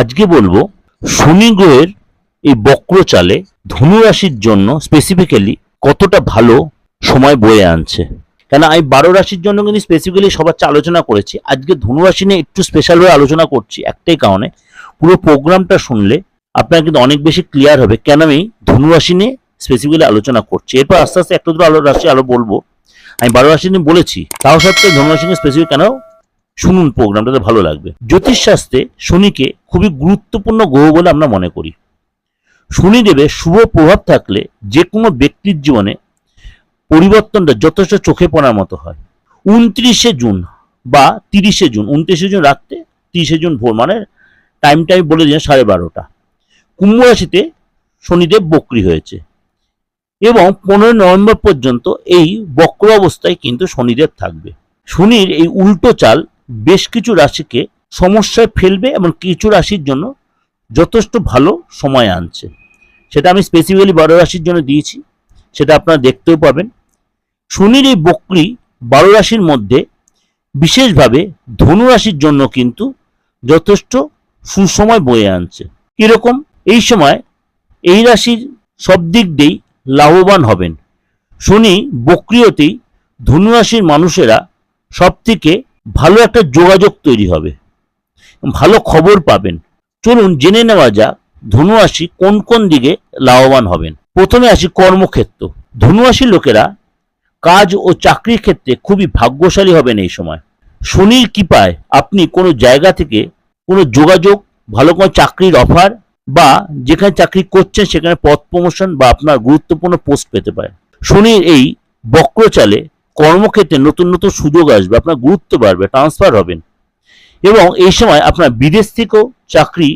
আজকে বলব, শনি গ্রহের এই বক্র চালে ধনু রাশির জন্য স্পেসিফিক্যালি কতটা ভালো সময় বয়ে আনছে। কেন আমি বারো রাশির জন্য কিন্তু স্পেসিফিক্যালি সবার চেয়ে আলোচনা করেছি। আজকে ধনু রাশি নিয়ে একটু স্পেশালভাবে আলোচনা করছি একটাই কারণে, পুরো প্রোগ্রামটা শুনলে আপনার কিন্তু অনেক বেশি ক্লিয়ার হবে কেন আমি ধনু রাশি নিয়ে স্পেসিফিক্যালি আলোচনা করছি। এরপর আস্তে আস্তে একটা দুটো আলো রাশি আলো বলব। আমি বারো রাশি নিয়ে বলেছি, তাও সত্ত্বেও ধনু রাশি নিয়ে স্পেসিফিক কেন শুনুন প্রোগ্রামটাতে ভালো লাগবে। জ্যোতিষশাস্ত্রে শনিকে খুবই গুরুত্বপূর্ণ গ্রহ বলে আমরা মনে করি। শনিদেবের শুভ প্রভাব থাকলে যে কোনো ব্যক্তির জীবনে পরিবর্তনটা যথেষ্ট চোখে পড়ার মতো হয়। উনত্রিশে জুন বা তিরিশে জুন, উনত্রিশে জুন রাত্রে, তিরিশে জুন ভোর মানে টাইম টাইম বলে দিলাম সাড়ে বারোটা। কুম্ভ রাশিতে শনিদেব বক্রি হয়েছে এবং পনেরোই নভেম্বর পর্যন্ত এই বক্র অবস্থায় কিন্তু শনিদেব থাকবে। শনির এই উল্টো চাল বেশ কিছু রাশিকে সমস্যায় ফেলবে এবং কিছু রাশির জন্য যথেষ্ট ভালো সময় আনছে। সেটা আমি স্পেসিফিক্যালি বারো রাশির জন্য দিয়েছি, সেটা আপনারা দেখতেও পাবেন। শনির এই বক্রি বারো রাশির মধ্যে বিশেষভাবে ধনু রাশির জন্য কিন্তু যথেষ্ট সুসময় বয়ে আনছে। কীরকম? এই সময় এই রাশির সব দিক দিয়েই লাভবান হবেন। শনি বক্রিয়তেই ধনু রাশির মানুষেরা সব থেকে ভালো একটা যোগাযোগ তৈরি হবে। ভালো খবর পাবেন। চলুন জেনে নেওয়া যাক ধনু রাশি কোন কোন দিকে লাভবান হবেন। প্রথমে আসি কর্মক্ষেত্র। ধনু রাশির লোকেরা কাজ ও চাকরির ক্ষেত্রে খুবই ভাগ্যশালী হবেন এই সময়। শনির কৃপায় আপনি কোনো জায়গা থেকে কোনো যোগাযোগ, ভালো কোনো চাকরির অফার বা যেখানে চাকরি করছেন সেখানে পদ প্রমোশন বা আপনার গুরুত্বপূর্ণ পোস্ট পেতে পারেন। শনির এই বক্রচালে কর্মক্ষেত্রে নতুন নতুন সুযোগ আসবে, আপনার গুরুত্ব বাড়বে ট্রান্সফার হবেন। এবং এই সময় আপনার বিদেশ থেকেও চাকরি,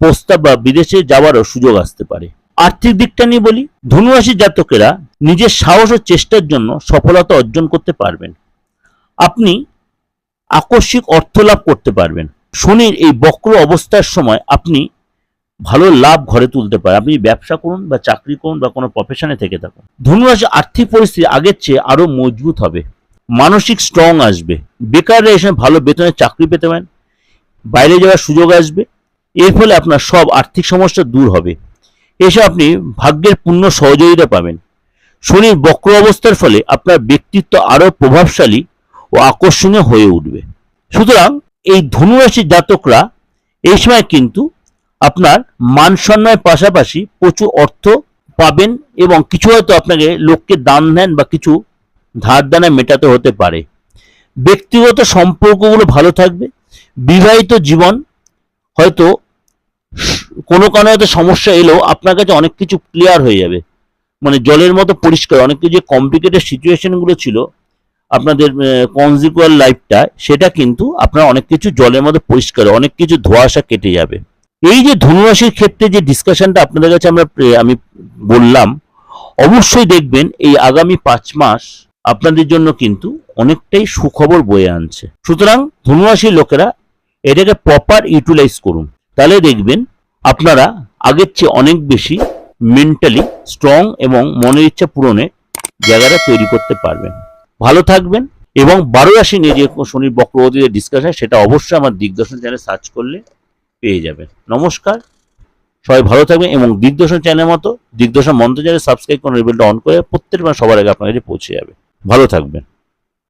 প্রস্তাব বা বিদেশে যাওয়ারও সুযোগ আসতে পারে। আর্থিক দিকটা নিয়ে বলি, ধনুরাশি জাতকেরা নিজের সাহস ও চেষ্টার জন্য সফলতা অর্জন করতে পারবেন। আপনি আকস্মিক অর্থ লাভ করতে পারবেন। শনির এই বক্র অবস্থার সময় আপনি ভালো লাভ ঘরে তুলতে পারে। আপনি ব্যবসা করুন বা চাকরি করুন বা কোনো প্রফেশনে থেকে থাকুন। ধনুরাশি আর্থিক পরিস্থিতি আগের চেয়ে আরও মজবুত হবে। মানসিক স্ট্রং আসবে। বেকাররা এসে ভালো বেতনে চাকরি পেতে পারেন। বাইরে যাওয়ার সুযোগ আসবে। এর ফলে আপনার সব আর্থিক সমস্যা দূর হবে। এসে আপনি ভাগ্যের পূর্ণ সহযোগিতা পাবেন। শনির বক্র অবস্থার ফলে আপনার ব্যক্তিত্ব আরও প্রভাবশালী ও আকর্ষণীয় হয়ে উঠবে। সুতরাং এই ধনুরাশির জাতকরা এই সময় কিন্তু আপনার মান সম্মানের পাশাপাশি প্রচুর অর্থ পাবেন এবং কিছু হয়তো আপনাকে লোককে দান দেন বা কিছু ধার দানা মেটাতে হতে পারে। ব্যক্তিগত সম্পর্কগুলো ভালো থাকবে। বিবাহিত জীবন হয়তো কোনো কারণে হয়তো সমস্যা এলেও আপনার কাছে অনেক কিছু ক্লিয়ার হয়ে যাবে। মানে জলের মতো পরিষ্কার, অনেক কিছু যে কমপ্লিকেটেড সিচুয়েশনগুলো ছিল আপনাদের কনজিকুয়াল লাইফটা সেটা কিন্তু আপনার অনেক কিছু জলের মতো পরিষ্কার, অনেক কিছু ধোঁয়াশা কেটে যাবে। এই যে ধনুরাশির ক্ষেত্রে যে ডিসকাশনটা আপনাদের কাছে আমরা আমি বললাম, অবশ্যই দেখবেন এই আগামী পাঁচ মাস আপনাদের জন্য কিন্তু অনেকটাই সুখবর বয়ে আনছে। সুতরাং ধনুরাশির লোকেরা এটাকে প্রপার ইউটিলাইজ করুন। তাহলে দেখবেন আপনারা আগের চেয়ে অনেক বেশি মেন্টালি স্ট্রং এবং মনের ইচ্ছা পূরণে জায়গাটা তৈরি করতে পারবেন। ভালো থাকবেন এবং বারো রাশি নিয়ে যে শনির বক্রবর্তীদের ডিসকাশন সেটা অবশ্যই আমার দিগদর্শন চ্যানেল সার্চ করলে পেয়ে যাবেন। নমস্কার, সবাই ভালো থাকবেন এবং দিগদর্শন চ্যানেল মতো দিগদর্শন মন্ত্র চ্যানেল সাবস্ক্রাইব করে বেলটা অন করে প্রত্যেকবার সবার আগে আপনার কাছে পৌঁছে যাবে। ভালো থাকবেন।